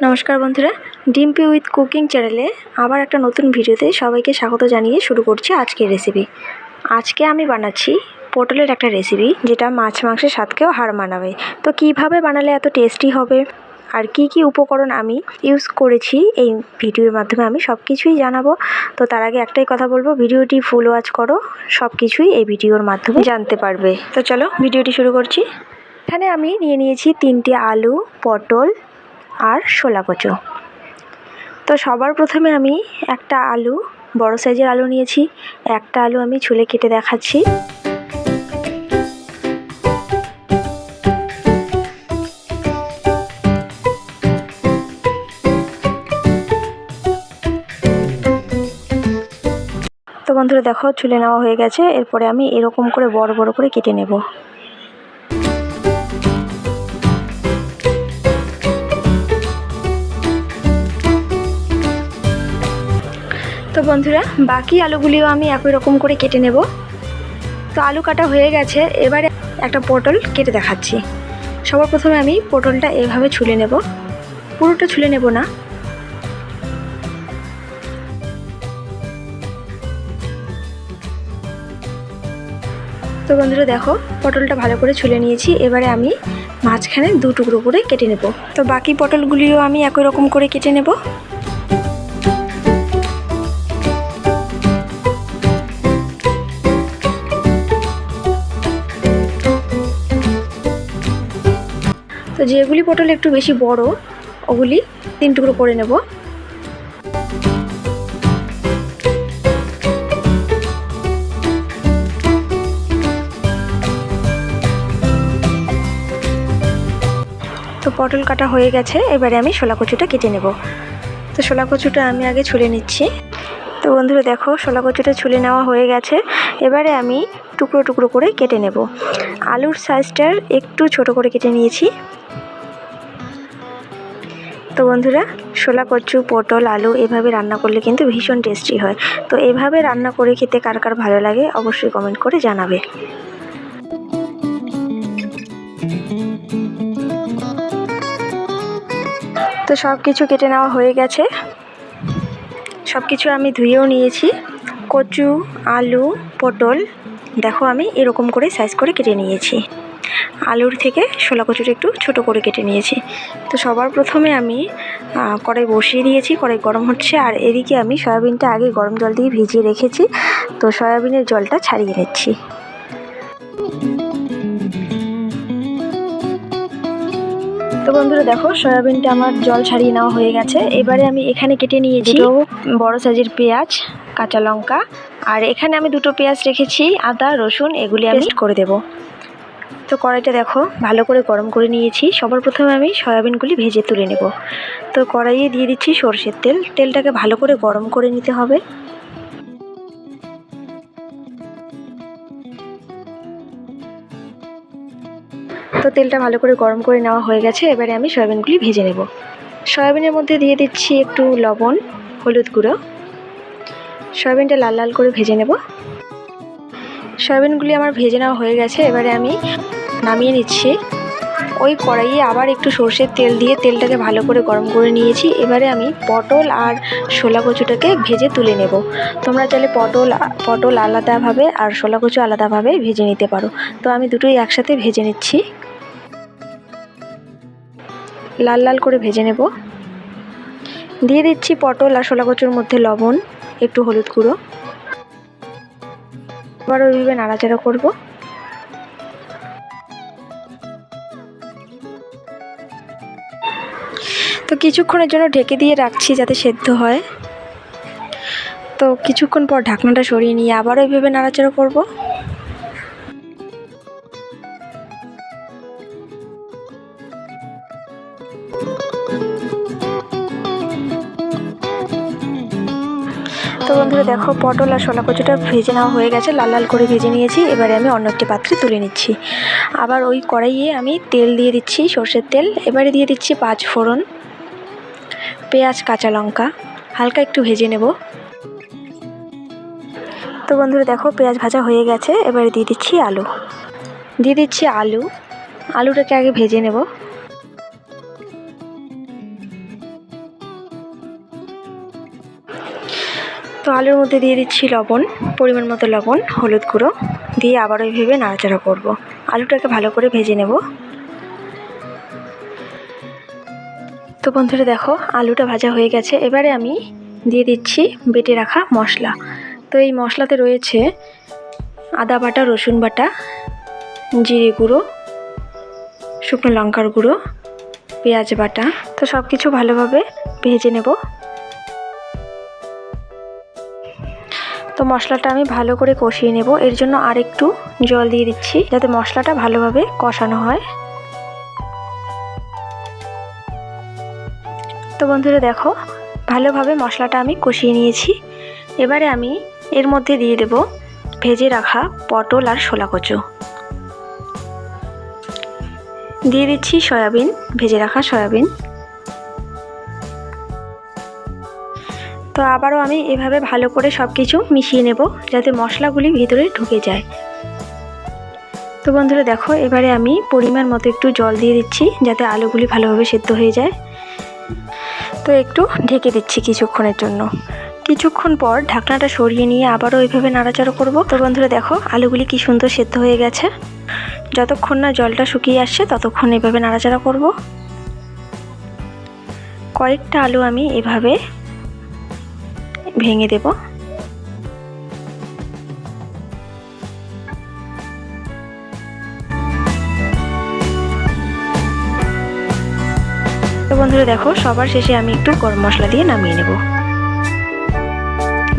নমস্কার বন্ধুরা, Dimpy with cooking চ্যানেলে আবার একটা নতুন ভিডিওতে সবাইকে স্বাগত জানিয়ে শুরু করছি আজকের রেসিপি আজকে আমি বানাচ্ছি পটলের একটা রেসিপি যেটা মাছ মাংসের স্বাদকেও হার মানাবে। তো কীভাবে বানালে এত টেস্টি হবে? আর কি কি উপকরণ আমি ইউজ করেছি এই ভিডিওর মাধ্যমে আমি সব কিছুই জানাব। তো তার আগে একটাই কথা বলব, ভিডিওটি ফুল ওয়াচ করো সব কিছুই এই ভিডিওর মাধ্যমে জানতে পারবে। তো চলো ভিডিওটি শুরু করছি। এখানে আমি নিয়ে নিয়েছি তিনটে আলু, পটল আর শোলা কচু। তো সবার প্রথমে আমি একটা আলু, বড় সাইজের আলু নিয়েছি। একটা আলু আমি ছুলে কেটে দেখাচ্ছি। তো বন্ধুরা দেখো, ছুলে নেওয়া হয়ে গেছে। এরপরে আমি এরকম করে বড় বড় করে কেটে নেব। বন্ধুরা, বাকি আলুগুলিও আমি একই রকম করে কেটে নেব। তো আলু কাটা হয়ে গেছে, এবারে একটা পটল কেটে দেখাচ্ছি। সবার প্রথমে আমি পটলটা এভাবে ছুলে নেব। পুরোটা ছুলে নেব না। তো বন্ধুরা, দেখো, পটলটা ভালো করে ছুলে নিয়েছি। এবারে আমি মাঝখানে দু টুকরো করে কেটে নেব। তো বাকি পটলগুলিও আমি একই রকম করে কেটে নেব। তো যেগুলি পটল একটু বেশি বড়, ওগুলি তিন টুকরো করে নেব। তো পটল কাটা হয়ে গেছে, এবারে আমি শোলা কচুটা কেটে নেব। তো শোলা কচুটা আমি আগে ছুলে নিচ্ছি। তো বন্ধুরা দেখো শোলা কচুটা ছুলে নেওয়া হয়ে গেছে। এবারে আমি টুকরো টুকরো করে কেটে নেব। আলুর সাইজটার একটু ছোট করে কেটে নিয়েছি। তো বন্ধুরা, শোলা, কচু, পটল, আলু এভাবে রান্না করলে কিন্তু ভীষণ টেস্টি হয়। তো এভাবে রান্না করে খেতে কার কার ভালো লাগে অবশ্যই কমেন্ট করে জানাবে। তো সব কিছু কেটে নেওয়া হয়ে গেছে। সব কিছু আমি ধুয়েও নিয়েছি। কচু, আলু, পটল, দেখো আমি এরকম করে সাইজ করে কেটে নিয়েছি। আলুর থেকে শোলা কচুটা একটু ছোট করে কেটে নিয়েছি। তো সবার প্রথমে আমি কড়াই বসিয়ে দিয়েছি, কড়াই গরম হচ্ছে। আর এদিকে আমি সয়াবিনটা আগে গরম জল দিয়ে ভিজিয়ে রেখেছি। তো সয়াবিনের জলটা ছাড়িয়ে নিচ্ছি। বন্ধুরা দেখো সয়াবিনটা আমার জল ছাড়িয়ে নেওয়া হয়ে গেছে। এবারে আমি এখানে কেটে নিয়েছি বড় সাইজের পেঁয়াজ কাঁচা লঙ্কা। আর এখানে আমি দুটো পেঁয়াজ রেখেছি আদা রসুন এগুলি আমি করে দেব। তো কড়াইটা দেখো ভালো করে গরম করে নিয়েছি। সবার প্রথমে আমি সয়াবিনগুলি ভেজে তুলে নেব। তো কড়াইয়ে দিয়ে দিচ্ছি সর্ষের তেল। তেলটাকে ভালো করে গরম করে নিতে হবে। তো তেলটা ভালো করে গরম করে নেওয়া হয়ে গেছে, এবারে আমি সয়াবিনগুলি ভেজে নেব। সয়াবিনের মধ্যে দিয়ে দিচ্ছি একটু লবণ, হলুদ গুঁড়ো। সয়াবিনটা লাল লাল করে ভেজে নেব। সয়াবিনগুলি আমার ভেজে নেওয়া হয়ে গেছে, এবারে আমি নামিয়ে নিচ্ছি। ওই কড়াইয়ে আবার একটু সর্ষের তেল দিয়ে তেলটাকে ভালো করে গরম করে নিয়েছি। এবারে আমি পটল আর শোলা কচুটাকে ভেজে তুলে নেব। তোমরা চাইলে পটল পটল আলাদাভাবে আর শোলা কচু আলাদাভাবে ভেজে নিতে পারো। তো আমি দুটোই একসাথে ভেজে নিচ্ছি। লাল লাল করে ভেজে নেব। দিয়ে দিচ্ছি পটল আর শোলা কচুর মধ্যে লবণ, একটু হলুদ গুঁড়ো। আবার ওইভাবে নাড়াচাড়া করব। তো কিছুক্ষণের জন্য ঢেকে দিয়ে রাখছি যাতে সেদ্ধ হয়। তো কিছুক্ষণ পর ঢাকনাটা সরিয়ে নিয়ে আবার ওইভাবে নাড়াচাড়া করব। তো বন্ধুরা দেখো, পটল আর শোলা কচুটা ভেজে নেওয়া হয়ে গেছে। লাল লাল করে ভেজে নিয়েছি। এবারে আমি অন্য একটি পাত্রে তুলে নিচ্ছি। আবার ওই কড়াইয়ে আমি তেল দিয়ে দিচ্ছি, সর্ষের তেল। এবারে দিয়ে দিচ্ছি পাঁচ ফোড়ন, পেঁয়াজ, কাঁচা লঙ্কা। হালকা একটু ভেজে নেব। তো বন্ধুরা দেখো, পেঁয়াজ ভাজা হয়ে গেছে। এবারে দিয়ে দিচ্ছি আলু। দিয়ে দিচ্ছি আলু। আলুটাকে আগে ভেজে নেব। তো আলুর মধ্যে দিয়ে দিচ্ছি লবণ, পরিমাণ মতো লবণ, হলুদ গুঁড়ো, দিয়ে আবারও এইভাবে নাড়াচাড়া করব। আলুটাকে ভালো করে ভেজে নেব। তো বন্ধুরা দেখো, আলুটা ভাজা হয়ে গেছে। এবারে আমি দিয়ে দিচ্ছি বেটে রাখা মশলা। তো এই মশলাতে রয়েছে আদা বাটা, রসুন বাটা, জিরে গুঁড়ো, শুকনো লঙ্কার গুঁড়ো, পেঁয়াজ বাটা। তো সব কিছু ভালোভাবে ভেজে নেব। তো মশলাটা আমি ভালো করে কষিয়ে নেব। এর জন্য আরেকটু জল দিয়ে দিচ্ছি, যাতে মশলাটা ভালোভাবে কষানো হয়। তো বন্ধুরা দেখো, ভালোভাবে মশলাটা আমি কষিয়ে নিয়েছি। এবারে আমি এর মধ্যে দিয়ে দেব ভেজে রাখা পটল আর শোলা কচু। দিয়ে দিচ্ছি সয়াবিন, ভেজে রাখা সয়াবিন। তো আবারও আমি এভাবে ভালো করে সব কিছু মিশিয়ে নেব যাতে মশলাগুলি ভিতরে ঢুকে যায়। তো বন্ধুরা দেখো, এবারে আমি পরিমাণ মতো একটু জল দিয়ে দিচ্ছি যাতে আলুগুলি ভালোভাবে সেদ্ধ হয়ে যায়। তো একটু ঢেকে দিচ্ছি কিছুক্ষণের জন্য। কিছুক্ষণ পর ঢাকনাটা সরিয়ে নিয়ে আবারও ওইভাবে নাড়াচাড়া করব। তো বন্ধুরা দেখো, আলুগুলি কি সুন্দর সেদ্ধ হয়ে গেছে। যতক্ষণ না জলটা শুকিয়ে আসছে, ততক্ষণ এভাবে নাড়াচাড়া করব। কয়েকটা আলু আমি এভাবে ভেঙে দেব। তো বন্ধুরা দেখো, সবার শেষে আমি একটু গরম মশলা দিয়ে নামিয়ে নেব।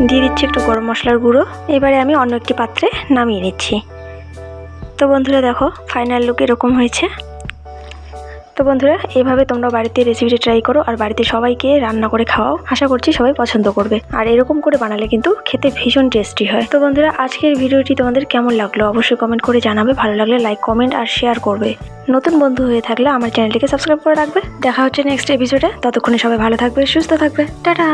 দিয়ে দিচ্ছি একটু গরম মশলার গুঁড়ো। এবারে আমি অন্য একটি পাত্রে নামিয়ে নিচ্ছি। তো বন্ধুরা দেখো ফাইনাল লুক এরকম হয়েছে। তো বন্ধুরা, এভাবে তোমরা বাড়িতে রেসিপিটা ট্রাই করো আর বাড়িতে সবাইকে রান্না করে খাওয়াও। আশা করছি সবাই পছন্দ করবে। আর এরকম করে বানালে কিন্তু খেতে ভীষণ টেস্টি হয়। তো বন্ধুরা, আজকের ভিডিওটি তোমাদের কেমন লাগল অবশ্যই কমেন্ট করে জানাবে। ভালো লাগলে লাইক কমেন্ট আর শেয়ার করবে। নতুন বন্ধু হয়ে থাকলে আমার চ্যানেলটিকে সাবস্ক্রাইব করে রাখবে। দেখা হচ্ছে নেক্সট এপিসোডে ততক্ষণে সবাই ভালো থাকবে, সুস্থ থাকবে। টাটা!